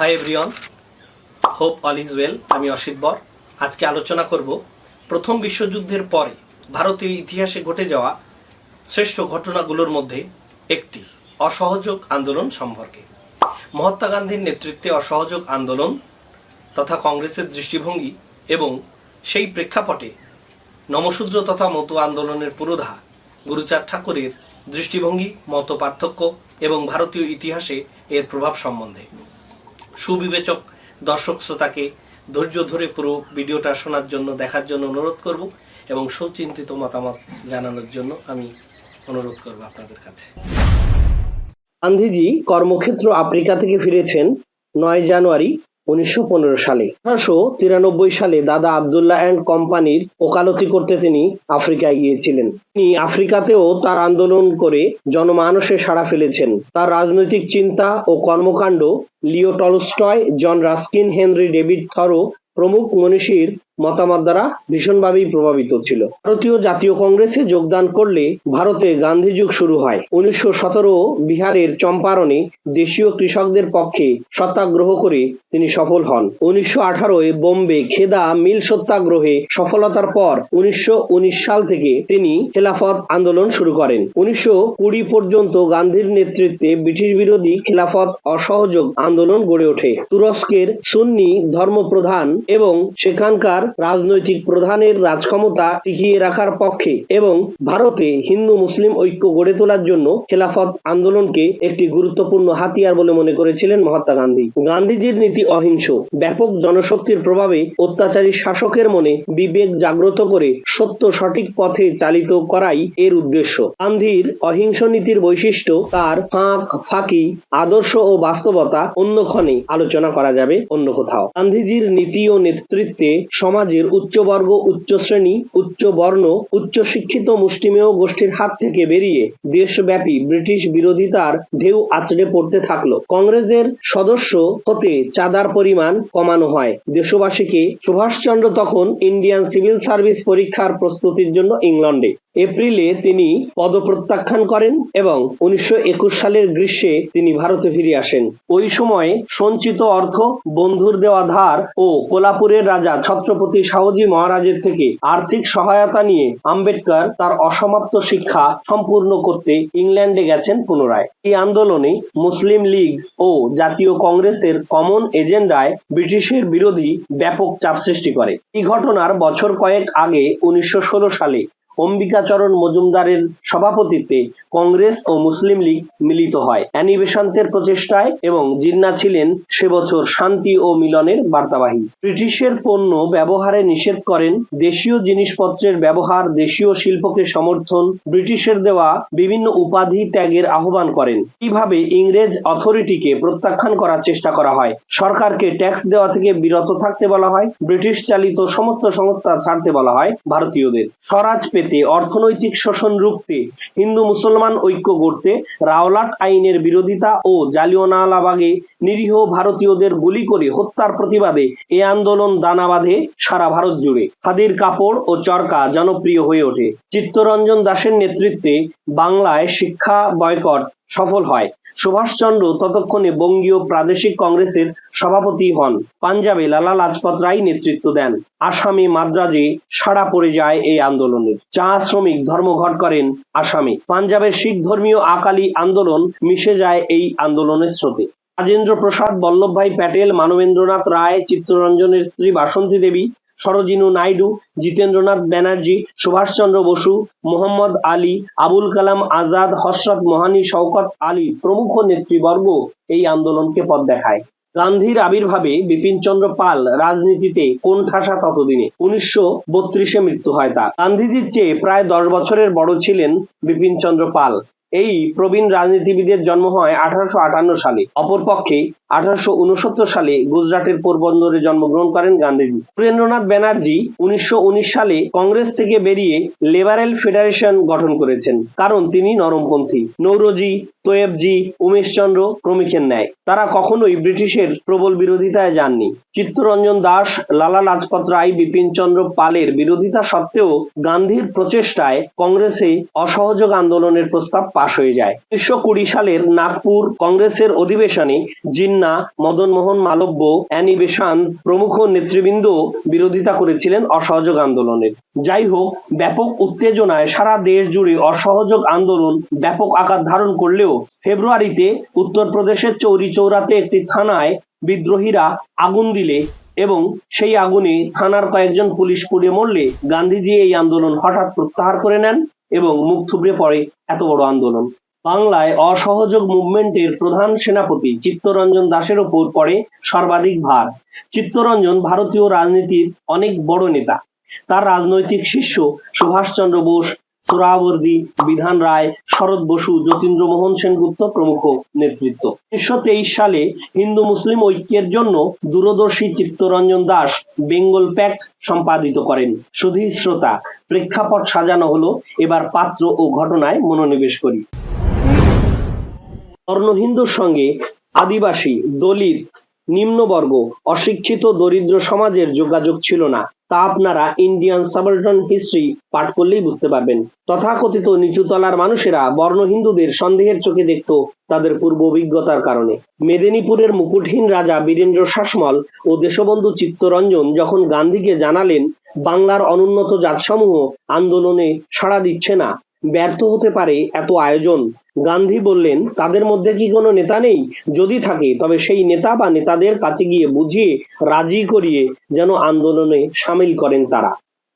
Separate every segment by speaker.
Speaker 1: Hi everyone hope all is well আমি অসিত বর। আজকে আলোচনা করব প্রথম বিশ্বযুদ্ধের পরে ভারতীয় ইতিহাসে ঘটে যাওয়া শ্রেষ্ঠ ঘটনাগুলোর মধ্যে একটি, অসহযোগ আন্দোলন সম্পর্কে। মহাত্মা গান্ধীর নেতৃত্বে অসহযোগ আন্দোলন তথা কংগ্রেসের দৃষ্টিভঙ্গি এবং সেই প্রেক্ষাপটে নমশূদ্র তথা মতো আন্দোলনের পুরোধা গুরুচাঁদ ঠাকুরের দৃষ্টিভঙ্গি মত পার্থক্য এবং ভারতীয় ইতিহাসে এর প্রভাব সম্বন্ধে। সুবিবেচক দর্শক শ্রোতাকে ধৈর্য ধরে পুরো ভিডিওটা শোনার জন্য, দেখার জন্য অনুরোধ করব এবং সুচিন্তিত মতামত জানানোর জন্য আমি অনুরোধ করব আপনাদের কাছে। গান্ধীজি কর্মক্ষেত্র আফ্রিকা থেকে ফিরেছেন নয় জানুয়ারি উনিশশো পনেরো সালে। আঠারোশো তিরানব্বই সালে দাদা আবদুল্লাহ অ্যান্ড কোম্পানির ওকালতি করতে তিনি আফ্রিকায় গিয়েছিলেন। তিনি আফ্রিকাতেও তার আন্দোলন করে জনমানসে সাড়া ফেলেছেন। তার রাজনৈতিক চিন্তা ও কর্মকাণ্ড Leo Tolstoy, John Ruskin, Henry David Thoreau প্রমুখ মনীষীর মতামত দ্বারা ভীষণভাবেই প্রভাবিত ছিল। ভারতীয় জাতীয় কংগ্রেসে যোগদান করলে ভারতে গান্ধী যুগ শুরু হয়। উনিশশো সতেরো বিহারের চম্পারণে দেশীয় কৃষকদের পক্ষে সত্যাগ্রহ করে তিনি সফল হন। উনিশশো বোম্বে খেদা মিল সত্যাগ্রহে সফলতার পর উনিশশো উনিশ সাল থেকে তিনি খেলাফত আন্দোলন শুরু করেন। উনিশশো কুড়ি পর্যন্ত গান্ধীর নেতৃত্বে ব্রিটিশ বিরোধী খেলাফত অসহযোগ আন্দোলন গড়ে ওঠে। তুরস্কের সুন্নি ধর্মপ্রধান এবং সেখানকার রাজনৈতিক প্রধানের রাজক্ষমতা টিকিয়ে রাখার পক্ষে এবং ভারতে হিন্দু মুসলিম ঐক্য গড়ে তোলার জন্য খেলাফত আন্দোলনকে একটি গুরুত্বপূর্ণ হাতিয়ার বলে মনে করেছিলেন মহাত্মা গান্ধী। গান্ধীজির নীতি অহিংস। ব্যাপক জনশক্তির প্রভাবে অত্যাচারী শাসকের মনে বিবেক জাগ্রত করে সত্য সঠিক পথে চালিত করাই এর উদ্দেশ্য। গান্ধীর অহিংস নীতির বৈশিষ্ট্য তার ফাঁক, ফাঁকি, আদর্শ ও বাস্তবতা অন্যক্ষণে আলোচনা করা যাবে অন্য কোথাও। গান্ধীজির নীতি ও নেতৃত্বে সমাজের উচ্চবর্গ উচ্চ শ্রেণি উচ্চ বর্ণ উচ্চ শিক্ষিত মুষ্টিমেয় গোষ্ঠীর হাত থেকে বেরিয়ে দেশব্যাপী ব্রিটিশ বিরোধিতার ঢেউ আছড়ে পড়তে থাকল। কংগ্রেসের সদস্য হতে চাঁদার পরিমাণ কমানো হয়। দেশবাসীকে সুভাষচন্দ্র তখন ইন্ডিয়ান সিভিল সার্ভিস পরীক্ষার প্রস্তুতির জন্য ইংল্যান্ডে এপ্রিলে তিনি পদপ্রত্যাখ্যান করেন এবং উনিশশো একুশ সালের গ্রীষ্মে তিনি ভারতে ফিরে আসেন। ওই সময়ে সঞ্চিত অর্থ, বন্ধুর দেওয়া ধার ও কোলাপুরের রাজা ছত্রপতি শাহজি মহারাজের থেকে আর্থিক সহায়তা নিয়ে আম্বেদকর তার অসমাপ্ত শিক্ষা সম্পূর্ণ করতে ইংল্যান্ডে গেছেন পুনরায়। এই আন্দোলনে মুসলিম লীগ ও জাতীয় কংগ্রেসের কমন এজেন্ডায় ব্রিটিশের বিরোধী ব্যাপক চাপ সৃষ্টি করে। এই ঘটনার বছর কয়েক আগে উনিশশো ষোলো সালে অম্বিকাচরণ মজুমদারের সভাপতিত্বে কংগ্রেস ও মুসলিম লীগ মিলিত হয়। অ্যানি বেসান্তের প্রচেষ্টায় এবং জিন্না ছিলেন সে বছর শান্তি ও মিলনের বার্তাবাহী। ব্রিটিশের পণ্য ব্যবহারে নিষেধ করেন। দেশীয় জিনিসপত্রের ব্যবহার দেশীয় শিল্পকে সমর্থন ব্রিটিশের দেওয়া বিভিন্ন উপাধি ত্যাগের আহ্বান করেন। কীভাবে ইংরেজ অথরিটিকে প্রত্যাখ্যান করার চেষ্টা করা হয়? সরকারকে ট্যাক্স দেওয়া থেকে বিরত থাকতে বলা হয়। ব্রিটিশ চালিত সমস্ত সংস্থা ছাড়তে বলা হয় ভারতীয়দের। স্বরাজ পেতে অর্থনৈতিক শোষণ রুখতে হিন্দু মুসলমান ঐক্য গড়তে রাওলাট আইনের বিরোধিতা ও জালিওনালাবাগে নিরীহ ভারতীয়দের গুলি করে হত্যার প্রতিবাদে এ আন্দোলন দানা সারা ভারত জুড়ে। খাদির কাপড় ও চরকা জনপ্রিয় হয়ে ওঠে। চিত্তরঞ্জন দাসের নেতৃত্বে বাংলায় শিক্ষা বয়কট সফল হয়। সুভাষচন্দ্র ততক্ষণে বঙ্গীয় প্রাদেশিক কংগ্রেসের সভাপতি হন। পাঞ্জাবে লালা লাজপত রায় নেতৃত্ব দেন। আসামে মাদ্রাজে সাড়া পড়ে যায় এই আন্দোলনের। চা শ্রমিক ধর্মঘট করেন আসামে। পাঞ্জাবের শিখ ধর্মীয় আকালি আন্দোলন মিশে যায় এই আন্দোলনের স্রোতে। রাজেন্দ্র প্রসাদ বল্লভভাই প্যাটেল, মানবেন্দ্রনাথ রায়, চিত্তরঞ্জনের স্ত্রী বাসন্তী দেবী সরোজিনু নাইডু, জিতেন্দ্রনাথ ব্যানার্জি, সুভাষচন্দ্র বসু, মোহাম্মদ আলী, আবুল কালাম আজাদ হসরত মহানী শওকত আলী প্রমুখ নেতৃবর্গ এই আন্দোলনকে পথ দেখায়। গান্ধীর আবির্ভাবে বিপিনচন্দ্র পাল রাজনীতিতে কোন ঠাসা ততদিনে? উনিশশো বত্রিশে মৃত্যু হয় তার। গান্ধীজির চেয়ে প্রায় দশ বছরের বড় ছিলেন বিপিনচন্দ্র পাল। এই প্রবীণ রাজনীতিবিদের জন্ম হয় আঠারোশো আটান্ন সালে। অপরপক্ষে আঠারোশো উনসত্তর সালে গুজরাটের পোরবন্দরে জন্মগ্রহণ করেন গান্ধীজি। সুরেন্দ্রনাথ ব্যানার্জি উনিশশো সালে কংগ্রেস থেকে বেরিয়ে লেবারেল ফেডারেশন গঠন করেছেন, কারণ তিনি নরমপন্থী। নৌরজি, তোয়েবজি, উমেশচন্দ্র প্রমুখের ন্যায়। তারা কখনোই ব্রিটিশের প্রবল বিরোধিতায় যাননি। চিত্তরঞ্জন দাস, লালা লাজপত রায়, বিপিন চন্দ্র পালের বিরোধিতা সত্ত্বেও গান্ধীর প্রচেষ্টায় কংগ্রেসে অসহযোগ আন্দোলনের প্রস্তাব পাশ হয়ে যায়। উনিশশো কুড়ি সালের নাগপুর কংগ্রেসের অধিবেশনে জিন্না মদন মোহন মালব্য, অ্যানি বেসান্ত প্রমুখ নেতৃবৃন্দ বিরোধিতা করেছিলেন অসহযোগ আন্দোলনের। যাই হোক, ব্যাপক উত্তেজনায় সারা দেশ জুড়ে অসহযোগ আন্দোলন ব্যাপক আকার ধারণ করলেও ফেব্রুয়ারিতে উত্তরপ্রদেশের চৌরি চৌরাতে একটি থানায় বিদ্রোহীরা আগুন দিলে এবং সেই আগুনে থানার কয়েকজন পুলিশ পুড়ে মরলে গান্ধীজি এই আন্দোলন হঠাৎ প্রত্যাহার করে নেন। এবং মুখ থুবড়ে পড়ে এত বড় আন্দোলন। বাংলায় অসহযোগ মুভমেন্টের প্রধান সেনাপতি চিত্তরঞ্জন দাসের ওপর পড়ে সর্বাধিক ভার। চিত্তরঞ্জন ভারতীয় রাজনীতির অনেক বড় নেতা। তার রাজনৈতিক শিষ্য সুভাষচন্দ্র বোস সোহরাওয়ার্দী বিধান রায়, শরৎ বসু, যতীন্দ্র মোহন সেনগুপ্ত প্রমুখ নেতৃত্ব। উনিশশো তেইশ সালে হিন্দু মুসলিম ঐক্যের জন্য দূরদর্শী চিত্তরঞ্জন দাস বেঙ্গল প্যাক্ট সম্পাদিত করেন। সুধী শ্রোতা, প্রেক্ষাপট সাজানো হলো এবার পাত্র ও ঘটনায় মনোনিবেশ করি। বর্ণ হিন্দুর সঙ্গে আদিবাসী, দলিত, নিম্নবর্গ, অশিক্ষিত, দরিদ্র সমাজের যোগাযোগ ছিল না। তা আপনারা ইন্ডিয়ান সাবলটন হিস্ট্রি পাঠ করলেই বুঝতে পারবেন। তথাকথিত নিচুতলার মানুষেরা বর্ণ হিন্দুদের সন্দেহের চোখে দেখত তাদের পূর্ব অভিজ্ঞতার কারণে। মেদিনীপুরের মুকুটহীন রাজা বীরেন্দ্র শাসমল ও দেশবন্ধু চিত্তরঞ্জন যখন গান্ধীকে জানালেন, বাংলার অনুন্নত জাতসমূহ আন্দোলনে সাড়া দিচ্ছে না ব্যর্থ হতে পারে এত আয়োজন। গান্ধী বললেন, তাদের মধ্যে কি কোনো নেতা নেই? যদি থাকে, তবে সেই নেতা বা নেতাদের কাছে গিয়ে বুঝিয়ে, রাজি করিয়ে যেন আন্দোলনে সামিল করেন তারা।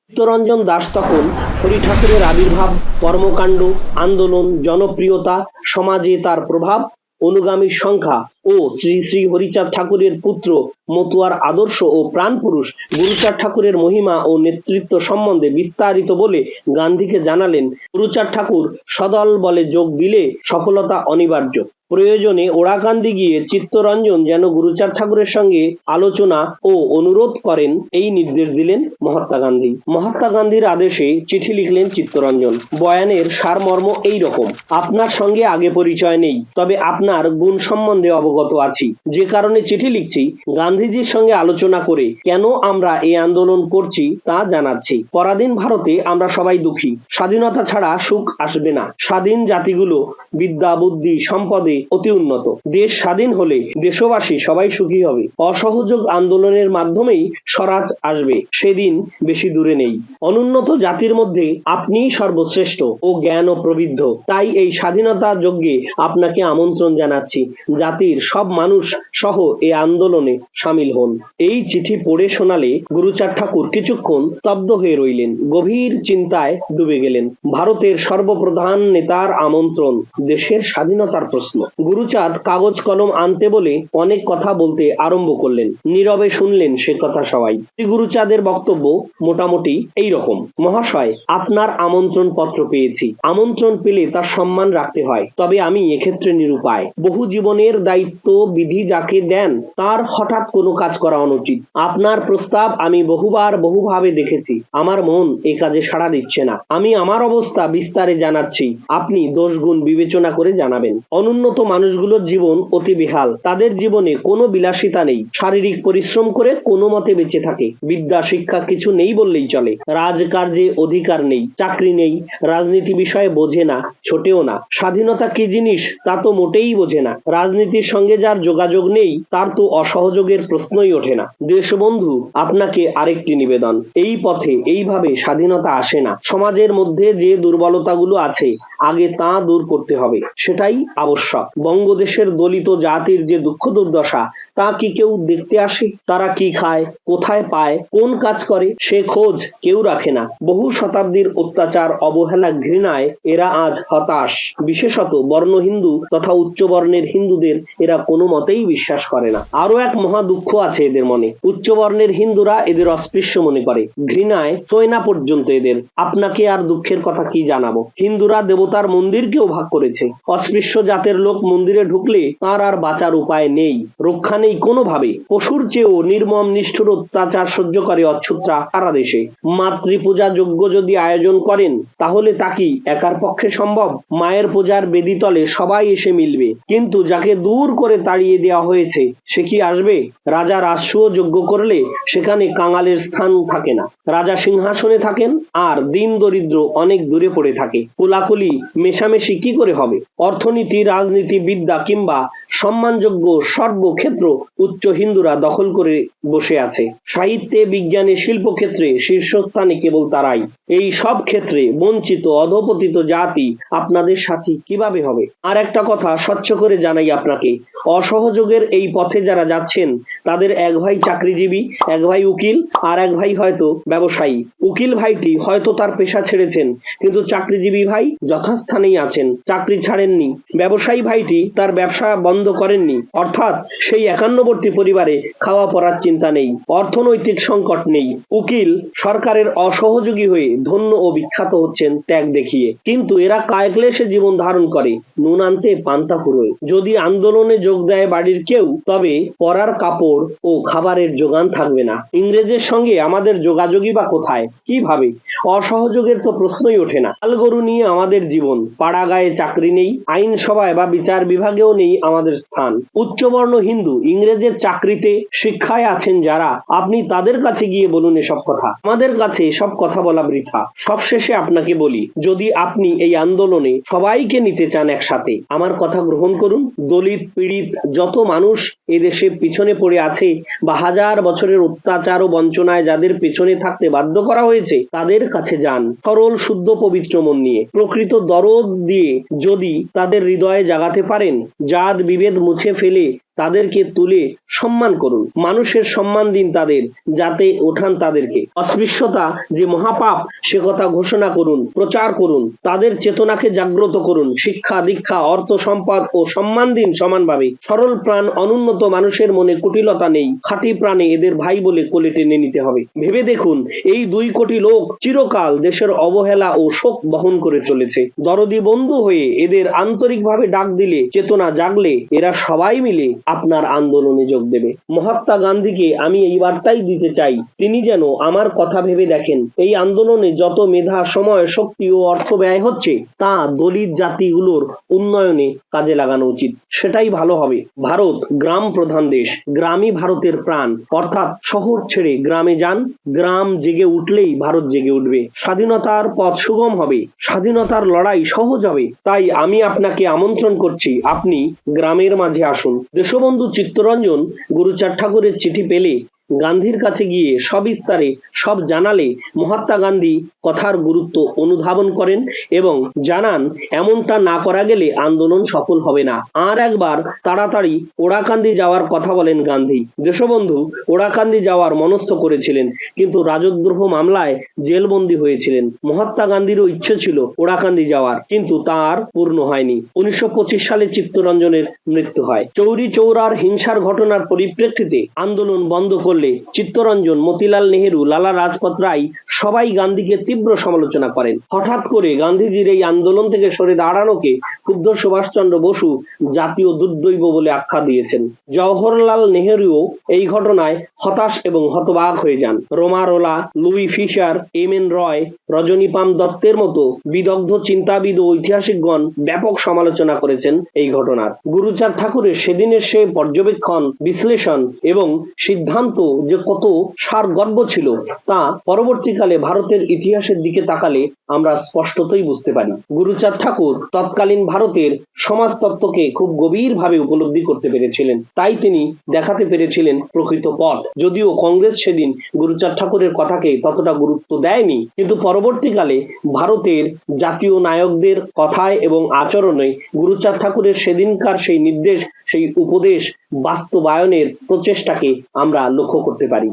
Speaker 1: চিত্তরঞ্জন দাস তখন হরি ঠাকুরের আবির্ভাব, কর্মকাণ্ড, আন্দোলন, জনপ্রিয়তা, সমাজে তার প্রভাব অনুগামীর সংখ্যা ও শ্রী শ্রী হরিচাঁদ ঠাকুরের পুত্র, মতুয়ার আদর্শ ও প্রাণপুরুষ গুরুচাঁদ ঠাকুরের মহিমা ও নেতৃত্ব সম্বন্ধে বিস্তারিত বলে গান্ধীকে জানালেন। গুরুচাঁদ ঠাকুর সদল বলে যোগ দিলে সফলতা অনিবার্য। প্রয়োজনে ওড়াকান্দি গিয়ে চিত্তরঞ্জন যেন গুরুচার ঠাকুরের সঙ্গে আলোচনা ও অনুরোধ করেন, এই নির্দেশ দিলেন মহাত্মা গান্ধী। মহাত্মা গান্ধীর আদেশে চিঠি লিখলেন চিত্তরঞ্জন। বয়ানের সারমর্ম এই রকম, আপনার সঙ্গে আগে পরিচয় নেই, তবে আপনার গুণ সম্বন্ধে অবগত আছি। যে কারণে চিঠি লিখছি, গান্ধীজির সঙ্গে আলোচনা করে কেন আমরা এই আন্দোলন করছি তা জানাচ্ছি। পরাধীন ভারতে আমরা সবাই দুঃখী, স্বাধীনতা ছাড়া সুখ আসবে না। স্বাধীন জাতিগুলো বিদ্যা, বুদ্ধি, সম্পদে অতি উন্নত। দেশ স্বাধীন হলে দেশবাসী সবাই সুখী হবে। অসহযোগ আন্দোলনের মাধ্যমেই স্বরাজ আসবে। সেদিন বেশি দূরে নেই। অনুন্নত জাতির মধ্যে আপনিই সর্বশ্রেষ্ঠ ও জ্ঞান ও প্রবৃদ্ধ। তাই এই স্বাধীনতা যজ্ঞে আপনাকে আমন্ত্রণ জানাচ্ছি। জাতির সব মানুষ সহ এই আন্দোলনে সামিল হন। এই চিঠি পড়ে শোনালে গুরুচার ঠাকুর কিছুক্ষণ স্তব্ধ হয়ে রইলেন। গভীর চিন্তায় ডুবে গেলেন। ভারতের সর্বপ্রধান নেতার আমন্ত্রণ দেশের স্বাধীনতার প্রশ্ন। গুরুচাঁদ কাগজ কলম আনতে বলে অনেক কথা বলতে আরম্ভ করলেন। নীরবে শুনলেন সে কথা সবাই। শ্রী গুরুচাঁদের বক্তব্য মোটামুটি এই রকম মহাশয়, আপনার আমন্ত্রণ পত্র পেয়েছি। আমন্ত্রণ পেলে তার সম্মান রাখতে হয়। তবে আমি এক্ষেত্রে নিরুপায়। বহু জীবনের দায়িত্ব বিধি যাকে দেন, তার হঠাৎ কোনো কাজ করা অনুচিত। আপনার প্রস্তাব আমি বহুবার বহুভাবে দেখেছি। আমার মন এ কাজে সাড়া দিচ্ছে না। আমি আমার অবস্থা বিস্তারে জানাচ্ছি। আপনি দোষগুণ বিবেচনা করে জানাবেন। অনুন্নত মানুষগুলোর জীবন অতি বেহাল। তাদের জীবনে কোনো বিলাসিতা নেই। শারীরিক পরিশ্রম করে কোনো মতে বেঁচে থাকে। বিদ্যা, শিক্ষা কিছু নেই বললেই চলে। রাজকার্যে অধিকার নেই। চাকরি নেই। রাজনীতি বিষয়ে বোঝে না, ছোটেও না। স্বাধীনতা কি জিনিস তা তো মোটেই বোঝে না। রাজনীতির সঙ্গে যার যোগাযোগ নেই, তার তো অসহযোগের প্রশ্নই ওঠে না। দেশবন্ধু, আপনাকে আরেকটি নিবেদন। এই পথে এইভাবে স্বাধীনতা আসে না। সমাজের মধ্যে যে দুর্বলতাগুলো আছে, আগে তা দূর করতে হবে। সেটাই আবশ্যক। বঙ্গদেশের দলিত জাতির যে দুঃখ দুর্দশা, তা কি কেউ দেখতে আসে? তারা কি খায়? কোথায় পায়? কোন কাজ করে? সে খোঁজ কেউ রাখে না। বহু শতাব্দীর অত্যাচার, অবহেলা, ঘৃণায় এরা আজ হতাশ। বিশেষত বর্ণ হিন্দু তথা উচ্চ বর্ণের হিন্দুদের এরা কোনো মতেই বিশ্বাস করে না। আরও এক মহা দুঃখ আছে এদের মনে। উচ্চ বর্ণের হিন্দুরা এদের অস্পৃশ্য মনে করে। ঘৃণায় সয় না পর্যন্ত এদের। আপনাকে আর দুঃখের কথা কি জানাব? হিন্দুরা দেবতার মন্দিরকেও ভাগ করেছে। অস্পৃশ্য জাতের লোক লোক মন্দিরে ঢুকলে তার আর বাঁচার উপায় নেই। রক্ষা নেই কোনোভাবে। পশুর চেয়েও নির্মম, নিষ্ঠুর অত্যাচার সহ্য করে অচ্ছুত্রা সারা দেশে। মাতৃপূজা যজ্ঞ যদি আয়োজন করেন, তাহলে তা কি একার পক্ষে সম্ভব? মায়ের পূজার বেদিতলে সবাই এসে মিলবে। কিন্তু যাকে দূর করে তাড়িয়ে দেওয়া হয়েছে, সে কি আসবে? রাজা রাজসূয় যজ্ঞ করলে সেখানে কাঙালের স্থান থাকে না। রাজা সিংহাসনে থাকেন, আর দিন দরিদ্র অনেক দূরে পড়ে থাকে। কোলাকুলি, মেশামেশি কি করে হবে? অর্থনীতি, রাজনীতি বিদ্যা কিংবা সম্মানযোগ্য সর্বক্ষেত্র উচ্চ হিন্দুরা দখল করে বসে আছে। সাহিত্যে, বিজ্ঞানে, শিল্পক্ষেত্রে শীর্ষস্থানে কেবল তারাই। এই সব ক্ষেত্রে বঞ্চিত, অধপতিত জাতি আপনাদের সাথী কীভাবে হবে? আর একটা কথা স্বচ্ছ করে জানাই আপনাকে। অসহযোগের এই পথে যারা যাচ্ছেন, তাদের এক ভাই চাকরিজীবী, এক ভাই উকিল, আর এক ভাই হয়তো ব্যবসায়ী। উকিল ভাইটি হয়তো তার পেশা ছেড়েছেন, কিন্তু চাকরিজীবী ভাই যথাস্থানেই আছেন। চাকরি ছাড়েননি। ব্যবসায়ী ভাইটি তার ব্যবসা বন্ধ করেননি। অর্থাৎ সেই একান্নবর্তী পরিবারে খাওয়া পড়ার চিন্তা নেই, অর্থনৈতিক সংকট নেই। উকিল সরকারের অসহযোগী হয়ে ধন্য ও বিখ্যাত হচ্ছেন ত্যাগ দেখিয়ে। কিন্তু এরা কায়ক্লেশে জীবন ধারণ করে নুন আনতে পান্তা ফুরোয়। যদি আন্দোলনে যোগ দেয় বাড়ির কেউ, তবে পরার কাপড় ও খাবারের যোগান থাকবে না। ইংরেজের সঙ্গে আমাদের যোগাযোগই বা কোথায়? কীভাবে অসহযোগের তো প্রশ্নই ওঠে না। আলগরু নিয়ে আমাদের জীবন পাড়া গায়ে চাকরি নেই, আইনসভায় বা বিচার বিভাগেও নেই আমাদের স্থান। উচ্চবর্ণ হিন্দু ইংরেজের চাকরিতে শিক্ষায় আছেন যারা, আপনি তাদের কাছে গিয়ে বলুন এসব কথা। আমাদের কাছে সব কথা বলা বৃথা। সবশেষে আপনাকে বলি, যদি আপনি এই আন্দোলনে সবাইকে নিতে চান একসাথে, আমার কথা গ্রহণ করুন। দলিত, পীড়িত যত মানুষ এদেশে পিছনে পড়ে আছে বা হাজার বছরের অত্যাচার ও বঞ্চনায় যাদের পেছনে থাকতে বাধ্য করা হয়েছে, তাদের কাছে যান। সরল, শুদ্ধ, পবিত্র মন নিয়ে। প্রকৃত দরদ দিয়ে যদি তাদের হৃদয়ে জাগাতে পারেন। জাত বিভেদ মুছে ফেলে তাদেরকে তুলে সম্মান করুন। মানুষের সম্মান দিন তাদের, যাতে ওঠান তাদেরকে। অস্পৃশ্যতা যে মহাপাপ, সে কথা ঘোষণা করুন, প্রচার করুন। তাদের চেতনাকে জাগ্রত করুন। শিক্ষা, দীক্ষা, অর্থ, সম্পদ ও সম্মান দিন সমানভাবে। সরল প্রাণ অনুন্নত মানুষের মনে কুটিলতা নেই। খাঁটি প্রাণে এদের ভাই বলে কোলে টেনে নিতে হবে। ভেবে দেখুন, এই দুই কোটি লোক চিরকাল দেশের অবহেলা ও শোক বহন করে চলেছে। দরদি বন্ধু হয়ে এদের আন্তরিকভাবে ডাক দিলে, চেতনা জাগলে, এরা সবাই মিলে আপনার আন্দোলনে যোগ দেবে। মহাত্মা গান্ধীকে আমি এই বার্তাই দিতে চাই, তিনি যেন আমার কথা ভেবে দেখেন। এই আন্দোলনে যত মেধা, সময়, শক্তি ও অর্থ ব্যয় হচ্ছে, তা দলিত জাতিগুলোর উন্নয়নে কাজে লাগানো উচিত। সেটাই ভালো হবে। ভারত গ্রাম প্রধান দেশ, গ্রামই ভারতের প্রাণ। অর্থাৎ শহর ছেড়ে গ্রামে যান, গ্রাম জেগে উঠলেই ভারত জেগে উঠবে। স্বাধীনতার পথ সুগম হবে, স্বাধীনতার লড়াই সহজ হবে। তাই আমি আপনাকে আমন্ত্রণ করছি, আপনি গ্রামের মাঝে আসুন। দেশবন্ধু চিত্তরঞ্জন গুরুচার ঠাকুরের চিঠি পেলে গান্ধীর কাছে গিয়ে সব সবিস্তারে সব জানালে মহাত্মা গান্ধী কথার গুরুত্ব অনুধাবন করেন এবং জানান, এমনটা না করা গেলে আন্দোলন সফল হবে না। আর একবার তাড়াতাড়ি ওড়াকান্দি যাওয়ার কথা বলেন গান্ধী। দেশবন্ধু ওড়াকান্দি যাওয়ার মনস্থ করেছিলেন, কিন্তু রাজদ্রোহ মামলায় জেলবন্দী হয়েছিলেন। মহাত্মা গান্ধীরও ইচ্ছে ছিল ওড়াকান্দি যাওয়ার, কিন্তু তার পূর্ণ হয়নি। উনিশশো পঁচিশ সালে চিত্তরঞ্জনের মৃত্যু হয়। চৌরি চৌরার হিংসার ঘটনার পরিপ্রেক্ষিতে আন্দোলন বন্ধ করলে চিত্তরঞ্জন, মতিলাল নেহেরু, লালা রাজপথ রায় সবাই গান্ধীকে তীব্র সমালোচনা করেন। হঠাৎ করে গান্ধীজির এই আন্দোলন থেকে সরে দাঁড়ানোকে ক্ষুব্ধ সুভাষচন্দ্র বসু জাতীয় দুর্দৈব বলে আখ্যা দিয়েছেন। জওহরলাল নেহেরুও এই ঘটনায় হতাশ এবং হতবাক হয়ে যান। Romain Rolland, Louis Fischer, M N Roy Rajani Palme দত্তের মতো বিদগ্ধ চিন্তাবিদ ও ঐতিহাসিকগণ ব্যাপক সমালোচনা করেছেন এই ঘটনার। গুরুচাঁদ ঠাকুরের সেদিনের সে পর্যবেক্ষণ, বিশ্লেষণ এবং সিদ্ধান্ত যে কত সারগর্ব ছিল, তা পরবর্তীকালে ভারতের ইতিহাসের দিকে তাকালে আমরা স্পষ্টতই বুঝতে পারি। গুরুচাঁদ ঠাকুর তৎকালীন ভারতের সমাজতত্ত্বকে খুব গভীরভাবে উপলব্ধি করতে পেরেছিলেন। তাই তিনি দেখাতে পেরেছিলেন প্রকৃত পথ। যদিও কংগ্রেস সেদিন গুরুচাঁদ ঠাকুরের কথাকে ততটা গুরুত্ব দেয়নি, কিন্তু পরবর্তীকালে ভারতের জাতীয় নায়কদের কথায় এবং আচরণে গুরুচাঁদ ঠাকুরের সেদিনকার সেই নির্দেশ, সেই উপদেশ বাস্তবায়নের প্রচেষ্টাকে আমরা লক্ষ্য করতে পারি।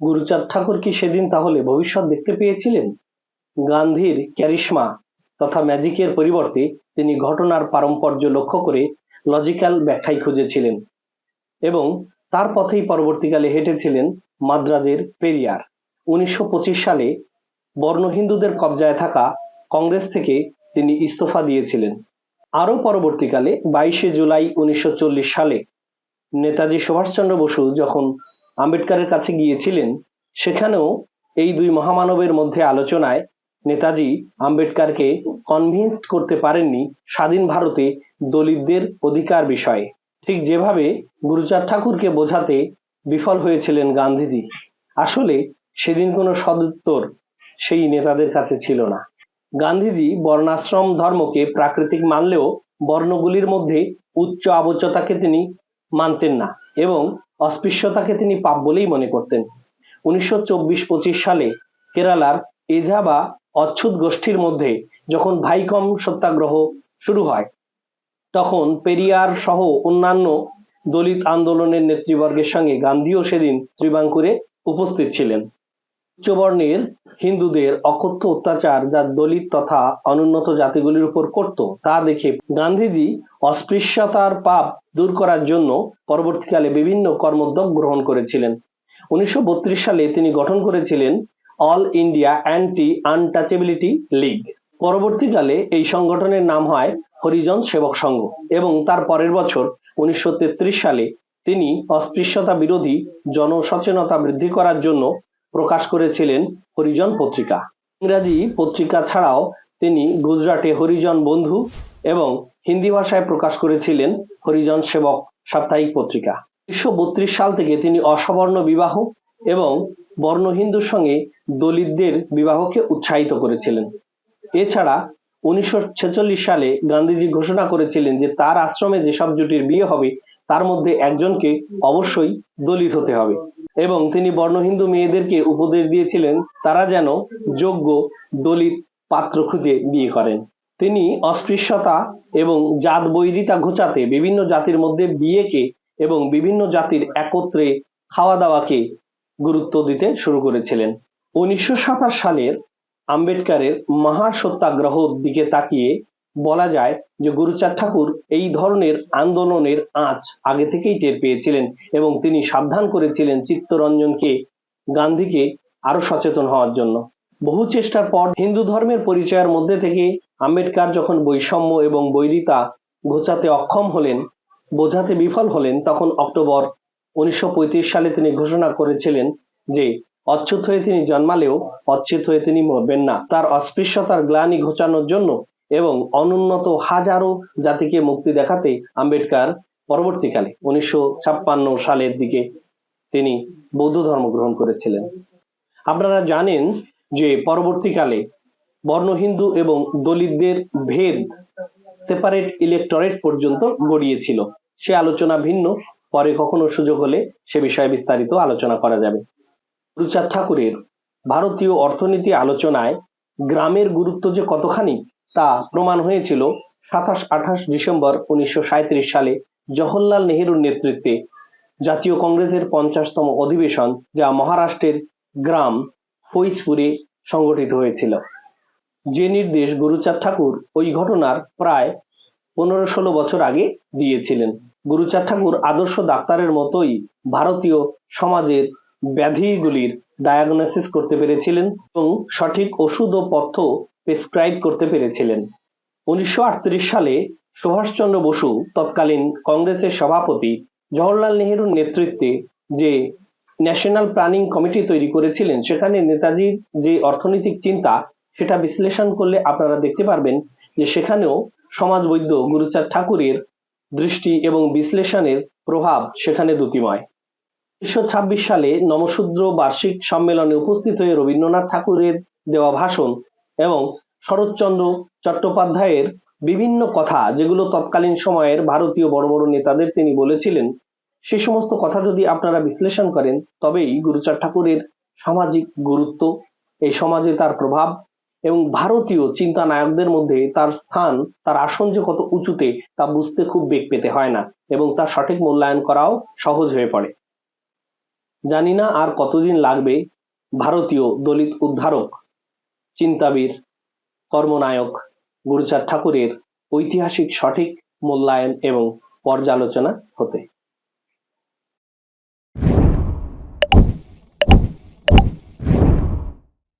Speaker 1: গুরুচাঁদ ঠাকুর কি সেদিন তাহলে ভবিষ্যৎ দেখতে পেয়েছিলেন? গান্ধীর ক্যারিশমা তথা ম্যাজিকের পরিবর্তে তিনি ঘটনার পারম্পর্য লক্ষ্য করে লজিক্যাল ব্যাখ্যাই খুঁজেছিলেন এবং তার পথেই পরবর্তীকালে হেঁটেছিলেন মাদ্রাজের পেরিয়ার। উনিশশো পঁচিশ সালে বর্ণ হিন্দুদের কবজায় থাকা কংগ্রেস থেকে তিনি ইস্তফা দিয়েছিলেন। আরও পরবর্তীকালে বাইশে জুলাই উনিশশো চল্লিশ সালে নেতাজি সুভাষচন্দ্র বসু যখন আম্বেদকারের কাছে গিয়েছিলেন, সেখানেও এই দুই মহামানবের মধ্যে আলোচনায় নেতাজি আম্বেদকারকে কনভিন্সড করতে পারেননি স্বাধীন ভারতে দলিতদের অধিকার বিষয়ে। ঠিক যেভাবে গুরুচাঁদ ঠাকুরকে বোঝাতে বিফল হয়েছিলেন গান্ধীজি, আসলে সেদিন কোনো সদুত্তর সেই নেতাদের কাছে ছিল না। গান্ধীজি বর্ণাশ্রম ধর্মকে প্রাকৃতিক মানলেও বর্ণগুলির মধ্যে উচ্চ আবশ্যতাকে তিনি মানতেন না এবং অস্পৃশ্যতাকে তিনি পাপ বলেই মনে করতেন। উনিশশো চব্বিশ পঁচিশ সালে কেরালার এঝা বা অচ্ছুত গোষ্ঠীর মধ্যে যখন ভাইকম সত্যাগ্রহ শুরু হয়, তখন পেরিয়ার সহ অন্যান্য দলিত আন্দোলনের নেতৃবর্গের সঙ্গে গান্ধীও সেদিন ত্রিবাঙ্কুরে উপস্থিত ছিলেন। উচ্চবর্ণের হিন্দুদের অকথ্য অত্যাচার যা দলিত তথা অনুন্নত জাতিগুলির উপর করত, তা দেখে গান্ধীজি অস্পৃশ্যতার পাপ দূর করার জন্য পরবর্তীকালে বিভিন্ন কর্মোদ্যোগ গ্রহণ করেছিলেন। উনিশশো সালে তিনি গঠন করেছিলেন All India anti untouchability league. পরবর্তীকালে এই সংগঠনের নাম হয় হরিজন সেবক সংঘ এবং তার পরের বছর উনিশশো তেত্রিশ সালে তিনি অস্পৃশ্যতা বিরোধী জনসচেতনতা বৃদ্ধি করার জন্য প্রকাশ করেছিলেন হরিজন পত্রিকা। ইংরাজি পত্রিকা ছাড়াও তিনি গুজরাটে হরিজন বন্ধু এবং হিন্দি ভাষায় প্রকাশ করেছিলেন হরিজন সেবক সাপ্তাহিক পত্রিকা। উনিশশো বত্রিশ সাল থেকে তিনি অসবর্ণ বিবাহ এবং বর্ণ হিন্দুর সঙ্গে দলিতদের বিবাহকে উৎসাহিত করেছিলেন। এছাড়া উনিশশো ছেচল্লিশ সালে গান্ধীজি ঘোষণা করেছিলেন যে তার আশ্রমে যেসব জুটির বিয়ে হবে, তার মধ্যে একজনকে অবশ্যই দলিত হতে হবে এবং তিনি বর্ণ হিন্দু মেয়েদেরকে উপদেশ দিয়েছিলেন, তারা যেন যোগ্য, দলিত পাত্র খুঁজে বিয়ে করেন। তিনি অস্পৃশ্যতা এবং জাত বৈরিতা ঘোচাতে বিভিন্ন জাতির মধ্যে বিয়েকে এবং বিভিন্ন জাতির একত্রে খাওয়া দাওয়াকে গুরুত্ব দিতে শুরু করেছিলেন। উনিশশো সাতাশ সালের আম্বেদকারের মহাসত্যাগ্রহ দিকে তাকিয়ে বলা যায় যে গুরুচাঁদ ঠাকুর এই ধরনের আন্দোলনের আঁচ আগে থেকেই টের পেয়েছিলেন এবং তিনি সাবধান করেছিলেন চিত্তরঞ্জনকে, গান্ধীকে আরও সচেতন হওয়ার জন্য। বহু চেষ্টার পর হিন্দু ধর্মের পরিচয়ের মধ্যে থেকে আম্বেদকার যখন বৈষম্য এবং বৈরিতা ঘোচাতে অক্ষম হলেন, বোঝাতে বিফল হলেন, তখন অক্টোবর উনিশশো পঁয়ত্রিশ সালে তিনি ঘোষণা করেছিলেন যে অচ্ছুত হয়ে তিনি জন্মালেও অচ্ছুত হয়ে তিনি মরবেন না। তার অস্পৃশ্যতার গ্লানি ঘোচানোর জন্য এবং অনুন্নত হাজারো জাতিকে মুক্তি দেখাতে আম্বেদকার পরবর্তীকালে উনিশশো ছাপ্পান্ন সালের দিকে তিনি বৌদ্ধ ধর্ম গ্রহণ করেছিলেন। আপনারা জানেন যে পরবর্তীকালে বর্ণ হিন্দু এবং দলিতদের ভেদ সেপারেট ইলেকটরেট পর্যন্ত গড়িয়েছিল। সে আলোচনা ভিন্ন, পরে কখনো সুযোগ হলে সে বিষয়ে বিস্তারিত আলোচনা করা যাবে। গুরুচাঁদ ঠাকুরের ভারতীয় অর্থনীতি আলোচনায় গ্রামের গুরুত্ব যে কতখানি, তা প্রমাণ হয়েছিল সাতাশ আঠাশ ডিসেম্বর উনিশশো সাঁইত্রিশ সালে জওহরলাল নেহেরুর নেতৃত্বে জাতীয় কংগ্রেসের পঞ্চাশতম অধিবেশন, যা মহারাষ্ট্রের গ্রাম ফৈজপুরে সংগঠিত হয়েছিল। যে নির্দেশ গুরুচাঁদ ঠাকুর ওই ঘটনার প্রায় পনেরো ষোলো বছর আগে দিয়েছিলেন। গুরুচাঁদ ঠাকুর আদর্শ ডাক্তারের মতোই ভারতীয় সমাজের ব্যাধিগুলির ডায়াগনোসিস করতে পেরেছিলেন এবং সঠিক ওষুধ ও পথ্য প্রেসক্রাইব করতে পেরেছিলেন। উনিশশো আটত্রিশ সালে সুভাষচন্দ্র বসু তৎকালীন কংগ্রেসের সভাপতি জওহরলাল নেহেরুর নেতৃত্বে যে ন্যাশনাল প্ল্যানিং কমিটি তৈরি করেছিলেন। সেখানে নেতাজির যে অর্থনৈতিক চিন্তা, সেটা বিশ্লেষণ করলে আপনারা দেখতে পারবেন যে সেখানেও সমাজ বৈদ্য গুরুচাঁদ ঠাকুরের দৃষ্টি এবং বিশ্লেষণের প্রভাব সেখানে দুটিময় উনিশশো ছাব্বিশ সালে নমশূদ্র বার্ষিক সম্মেলনে উপস্থিত হয়ে রবীন্দ্রনাথ ঠাকুরের দেওয়া ভাষণ এবং শরৎচন্দ্র চট্টোপাধ্যায়ের বিভিন্ন কথা, যেগুলো তৎকালীন সময়ের ভারতীয় বড় বড় নেতাদের তিনি বলেছিলেন সে সমস্ত কথা যদি আপনারা বিশ্লেষণ করেন, তবেই গুরুচাঁদ ঠাকুরের সামাজিক গুরুত্ব, এই সমাজে তার প্রভাব এবং ভারতীয় চিন্তা নায়কদের মধ্যে তার স্থান, তার আসন যে কত উঁচুতে, তা বুঝতে খুব বেগ পেতে হয় না এবং তার সঠিক মূল্যায়ন করাও সহজ হয়ে পড়ে। জানি না আর কতদিন লাগবে, ভারতীয় দলিত উদ্ধারক, চিন্তাবির, কর্মনায়ক গুরুচাঁদ ঠাকুরের ঐতিহাসিক সঠিক মূল্যায়ন এবং পর্যালোচনা হতে।